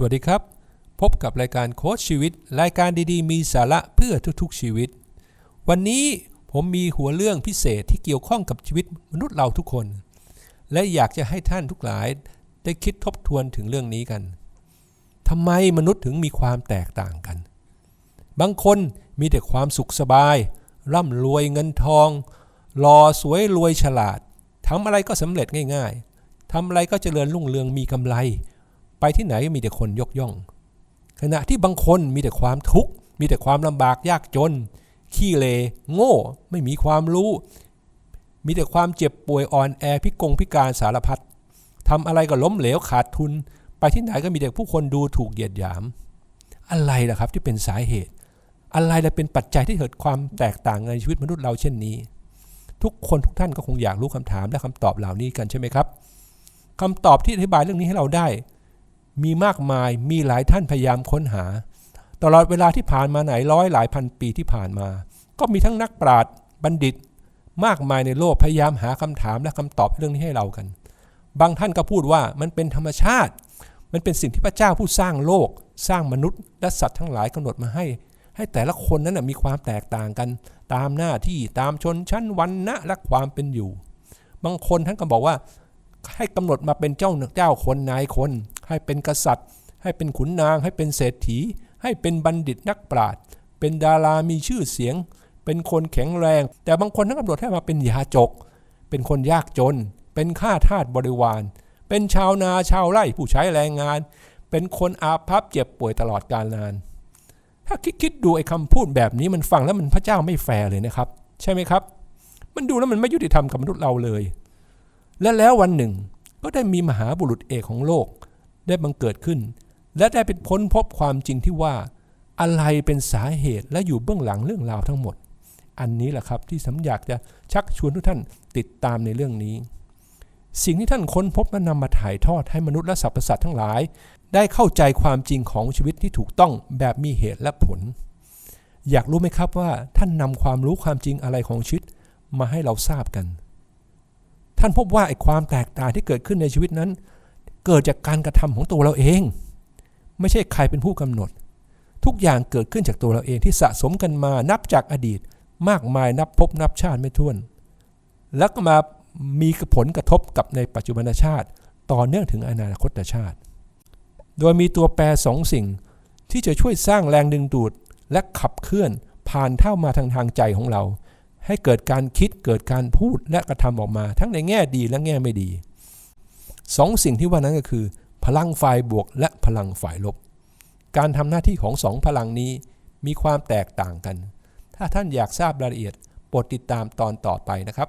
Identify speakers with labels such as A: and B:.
A: สวัสดีครับ พบกับรายการโค้ชชีวิต รายการดีๆ มีสาระเพื่อทุกๆชีวิต วันนี้ผมมีหัวเรื่องพิเศษที่เกี่ยวข้องกับชีวิตมนุษย์เราทุกคน และอยากจะให้ท่านทุกหลายได้คิดทบทวนถึงเรื่องนี้กันทำไมมนุษย์ถึงมีความแตกต่างกัน บางคนมีแต่ความสุขสบาย ร่ำรวยเงินทองหล่อสวยรวยฉลาดทำอะไรก็สำเร็จง่าย ๆทำอะไรก็เจริญรุ่งเรืองมีกำไร ไปที่ไหนมีแต่คนยกย่อง ขณะที่บางคนมีแต่ความทุกข์ มีแต่ความลำบากยากจน ขี้เล โง่ ไม่มีความรู้ มีแต่ความเจ็บป่วยอ่อนแอพิกงพิการสารพัดทำอะไรก็ล้มเหลวขาดทุน ไปที่ไหนก็มีแต่ผู้คนดูถูกเหยียดหยาม อะไรล่ะครับที่เป็นสาเหตุ อะไรล่ะเป็นปัจจัยที่เกิดความแตกต่างในชีวิตมนุษย์เราเช่นนี้ ทุกคนทุกท่านก็คงอยากรู้คำถามและคำตอบเหล่านี้กันใช่ไหมครับคำตอบที่อธิบายเรื่องนี้ให้เราได้ มีมากมายมีหลายท่านพยายามค้นหา ตลอดเวลาที่ผ่านมาไหนร้อยหลายพันปีที่ผ่านมา ก็มีทั้งนักปราชญ์บัณฑิต มากมายในโลกพยายามหาคำถามและคำตอบเรื่องนี้ให้เรากัน บางท่านก็พูดว่ามันเป็นธรรมชาติ มันเป็นสิ่งที่พระเจ้าผู้สร้างโลก สร้างมนุษย์และสัตว์ทั้งหลายกำหนดมาให้ ให้แต่ละคนนั้นมีความแตกต่างกัน ตามหน้าที่ตามชนชั้นวรรณะและความเป็นอยู่ บางคนท่านก็บอกว่าให้กำหนดมาเป็นเจ้าเจ้าคนนายคน ให้เป็นกษัตริย์ ให้เป็นขุนนาง ให้เป็นเศรษฐี ให้เป็นบัณฑิตนักปราชญ์เป็นดารามีชื่อเสียง เป็นคนแข็งแรง แต่บางคนท่านกำหนดให้มาเป็นยาจก เป็นคนยากจน เป็นข้าทาสบริวาร เป็นชาวนาชาวไร่ผู้ใช้แรงงาน เป็นคนอาภัพเจ็บป่วยตลอดกาลนาน ถ้าคิดคิดดูไอ้คำพูดแบบนี้มันฟังแล้วมันพระเจ้าไม่แฟร์เลยนะครับ ใช่ไหมครับ มันดูแล้วมันไม่ยุติธรรมกับมนุษย์เราเลย และแล้ววันหนึ่งก็ได้มีมหาบุรุษเอกของโลก ได้บังเกิดขึ้น และได้เป็นพ้นพบความจริงที่ว่า อะไรเป็นสาเหตุและอยู่เบื้องหลังเรื่องราวทั้งหมด อันนี้แหละครับที่สำอยากจะชักชวนทุกท่านติดตามในเรื่องนี้ สิ่งที่ท่านค้นพบและนำมาถ่ายทอดให้มนุษย์และสรรพสัตว์ทั้งหลาย ได้เข้าใจความจริงของชีวิตที่ถูกต้องแบบมีเหตุและผล อยากรู้ไหมครับว่าท่านนำความรู้ความจริงอะไรของชีวิตมาให้เราทราบกันท่านพบว่าไอ้ความแตกต่างที่เกิดขึ้นในชีวิตนั้น เกิดจากการกระทำของตัวเราเอง ไม่ใช่ใครเป็นผู้กำหนด ทุกอย่างเกิดขึ้นจากตัวเราเองที่สะสมกันมานับจากอดีต มากมายนับพบนับชาติไม่ถ้วน แล้วก็มามีผลกระทบกับในปัจจุบันชาติ ต่อเนื่องถึงอนาคตชาติ โดยมีตัวแปรสองสิ่ง ที่จะช่วยสร้างแรงดึงดูดและขับเคลื่อนผ่านเท่ามาทางทางใจของเรา ให้เกิดการคิดเกิดการพูดและกระทำออกมา ทั้งในแง่ดีและแง่ไม่ดี สองสิ่งที่ว่านั้นก็คือ พลังฝ่ายบวกและพลังฝ่ายลบ การทำหน้าที่ของสองพลังนี้มีความแตกต่างกัน ถ้าท่านอยากทราบรายละเอียดโปรดติดตามตอนต่อไปนะครับ